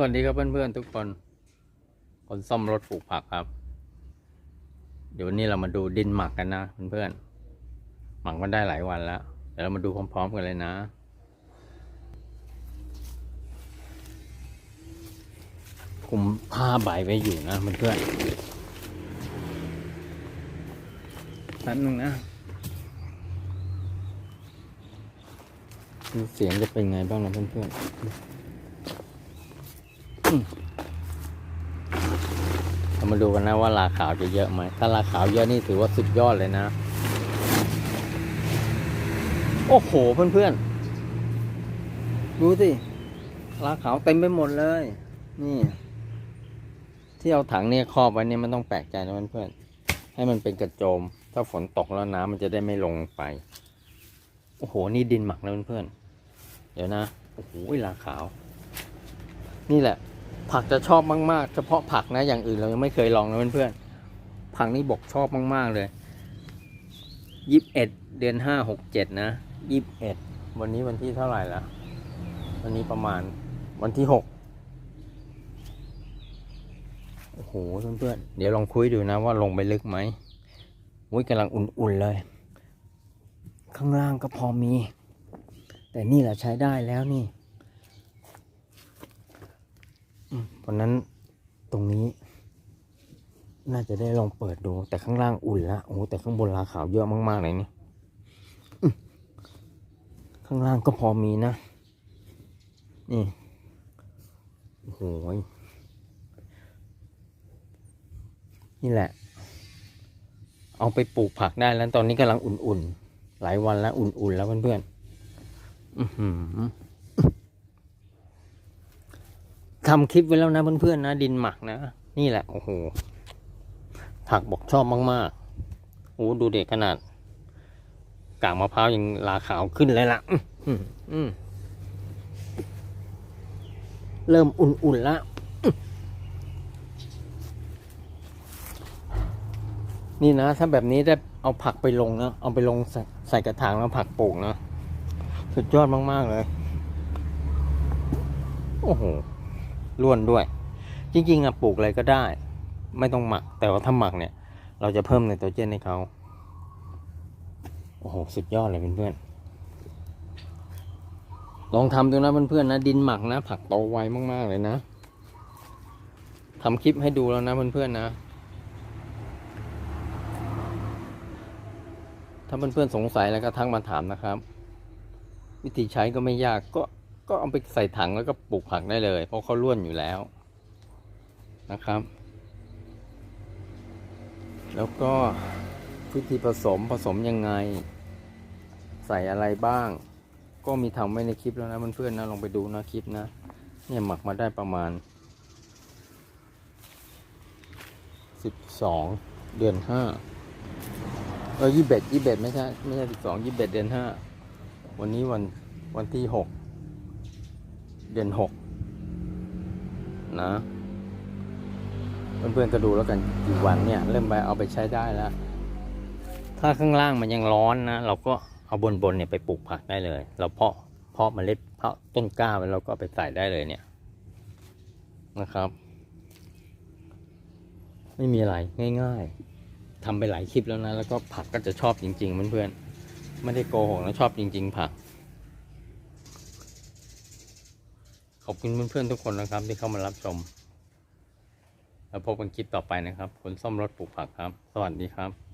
สวัสดีครับเพื่อนๆทุกคน คนซ่อมรถปลูกผักครับ เดี๋ยววันนี้เรามาดูดินหมักกันนะเพื่อนๆหมักมาได้หลายวันแล้วเดี๋ยวเรามาดูพร้อมๆกันเลยนะ คุมผ้าใบไว้อยู่นะเพื่อนๆแป๊บนึงนะเสียงจะเป็นไงบ้างนะเพื่อนๆ เรามาดูกันนะว่าราขาวจะเยอะไหม ถ้าราขาวเยอะนี่ถือว่าสุดยอดเลยนะ โอ้โหเพื่อนๆ ดูสิราขาวเต็มไปหมดเลย นี่ ที่เอาถังเนี่ยครอบไว้เนี่ยมันต้องแปลกใจนะเพื่อนๆ ให้มันเป็นกระโจม ถ้าฝนตกแล้วน้ำมันจะได้ไม่ลงไป โอ้โห นี่ดินหมักนะเพื่อนๆ เดี๋ยวนะ โอ้โหราขาว นี่แหละ ผักจะชอบมากๆ เฉพาะผักนะอย่างอื่นเรายังไม่เคยลองนะเพื่อนๆผักนี่บอกชอบมาก ๆเลยยี่สิบเอ็ดเดือนห้าหกเจ็ดนะยี่สิบเอ็ดวันนี้วันที่เท่าไหร่ละวันนี้ประมาณวันที่หกโอ้โหเพื่อนๆเดี๋ยวลองคุยดูนะว่าลงไปลึกไหมอุ้ยกำลังอุ่นๆเลย ข้างล่างก็พอมี แต่นี่แหละใช้ได้แล้วนี่ เพราะนั้นตรงนี้ น่าจะได้ลองเปิดดู แต่ข้างล่างอุ่นละโอ้แต่ข้างบนราขาวเยอะมากๆเลยนี่ข้างล่างก็พอมีนะ นี่โอ้โหนี่แหละ เอาไปปลูกผักได้แล้วตอนนี้กำลังอุ่นๆ หลายวันแล้วอุ่นๆแล้วเพื่อนๆ อือหือ ทำคลิปไว้แล้วนะเพื่อนๆนะ ดินหมักนะ นี่แหละ โอ้โห ผักบอกชอบมากๆโอ้ดูเด็กขนาด กากมะพร้าวยังลาขาวขึ้นเลยล่ะอืเริ่มอุ่นๆแล้วนี่นะ ถ้าแบบนี้ได้เอาผักไปลงนะ เอาไปลงใส่ใส่กระถางแล้วผักปลูกนะ สุดยอดมาก ๆ เลย โอ้โห ล้วนด้วย จริงๆอะปลูกอะไรก็ได้ ไม่ต้องหมัก แต่ว่าถ้าหมักเนี่ย เราจะเพิ่มไนโตรเจนให้เขาโอ้โหสุดยอดเลยเพื่อนๆลองทำดูนะเพื่อนๆนะดินหมักนะผักโตไวมากๆเลยนะทำคลิปให้ดูแล้วนะเพื่อนๆนะถ้าเพื่อนๆสงสัยแล้วก็ทักมาถามนะครับ วิธีใช้ก็ไม่ยากก็ ก็เอาไปใส่ถังแล้วก็ปลูกผักได้เลย เพราะเขาล้วนอยู่แล้วนะครับ แล้วก็วิธีผสมผสมยังไง ใส่อะไรบ้าง ก็มีทำไว้ในคลิปแล้วนะเพื่อนๆนะลองไปดูนะคลิปนะ เนี่ยหมักมาได้ประมาณสิบสองเดือนห้าเออยี่สิบเอ็ดยี่สิบเอ็ดไม่ใช่ไม่ใช่สิบสองยี่สิบเอ็ดเดือนห้าวันนี้วันวันที่หก เดือนหกนะเพื่อนๆก็ดูแล้วกันกี่วันเนี่ย เริ่มไปเอาไปใช้ได้แล้ว ถ้าข้างล่างมันยังร้อนนะ เราก็เอาบนบนๆเนี่ยไปปลูกผักได้เลย เราเพาะเพาะเมล็ดเพาะต้นกล้าไว้เราก็ไปใส่ได้เลยเนี่ยนะครับ ไม่มีอะไรง่าย ๆทำไปหลายคลิปแล้วนะ แล้วก็ผักก็จะชอบจริงๆเพื่อนๆไม่ได้โกหกนะชอบจริง ๆ ผัก ขอบคุณเพื่อนๆทุกคนนะครับ ที่เข้ามารับชม แล้วพบกันคลิปต่อไปนะครับ คนซ่อมรถปลูกผักครับ สวัสดีครับ